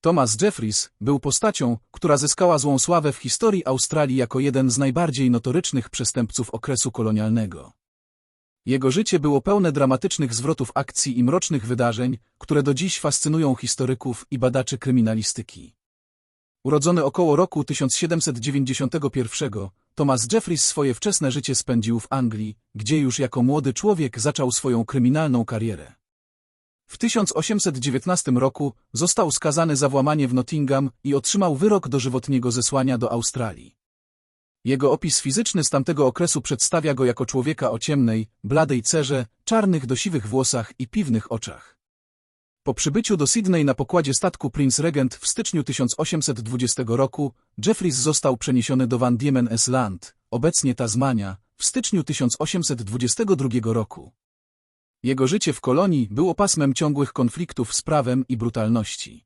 Thomas Jeffries był postacią, która zyskała złą sławę w historii Australii jako jeden z najbardziej notorycznych przestępców okresu kolonialnego. Jego życie było pełne dramatycznych zwrotów akcji i mrocznych wydarzeń, które do dziś fascynują historyków i badaczy kryminalistyki. Urodzony około roku 1791, Thomas Jeffries swoje wczesne życie spędził w Anglii, gdzie już jako młody człowiek zaczął swoją kryminalną karierę. W 1819 roku został skazany za włamanie w Nottingham i otrzymał wyrok dożywotniego zesłania do Australii. Jego opis fizyczny z tamtego okresu przedstawia go jako człowieka o ciemnej, bladej cerze, czarnych do siwych włosach i piwnych oczach. Po przybyciu do Sydney na pokładzie statku Prince Regent w styczniu 1820 roku, Jeffries został przeniesiony do Van Diemen Land, obecnie Tasmania, w styczniu 1822 roku. Jego życie w kolonii było pasmem ciągłych konfliktów z prawem i brutalności.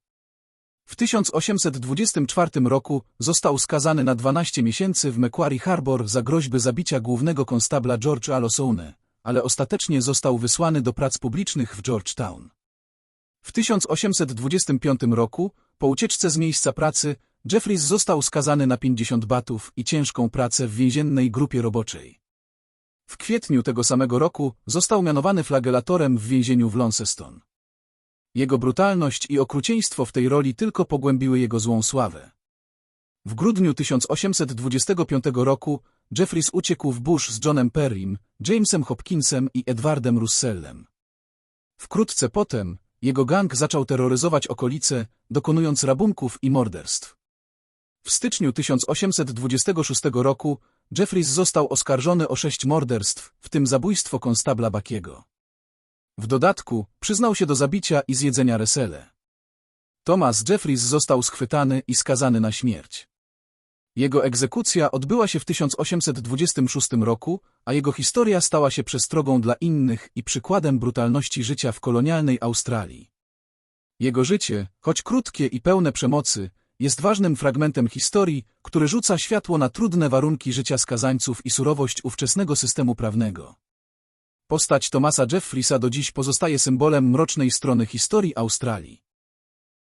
W 1824 roku został skazany na 12 miesięcy w Macquarie Harbour za groźby zabicia głównego konstabla George Alosone, ale ostatecznie został wysłany do prac publicznych w Georgetown. W 1825 roku, po ucieczce z miejsca pracy, Jeffries został skazany na 50 batów i ciężką pracę w więziennej grupie roboczej. W kwietniu tego samego roku został mianowany flagelatorem w więzieniu w Launceston. Jego brutalność i okrucieństwo w tej roli tylko pogłębiły jego złą sławę. W grudniu 1825 roku Jeffries uciekł w Bush z Johnem Perrym, Jamesem Hopkinsem i Edwardem Russellem. Wkrótce potem jego gang zaczął terroryzować okolice, dokonując rabunków i morderstw. W styczniu 1826 roku Jeffries został oskarżony o sześć morderstw, w tym zabójstwo konstabla Bakiego. W dodatku przyznał się do zabicia i zjedzenia Resele. Thomas Jeffries został schwytany i skazany na śmierć. Jego egzekucja odbyła się w 1826 roku, a jego historia stała się przestrogą dla innych i przykładem brutalności życia w kolonialnej Australii. Jego życie, choć krótkie i pełne przemocy, jest ważnym fragmentem historii, który rzuca światło na trudne warunki życia skazańców i surowość ówczesnego systemu prawnego. Postać Thomasa Jeffriesa do dziś pozostaje symbolem mrocznej strony historii Australii.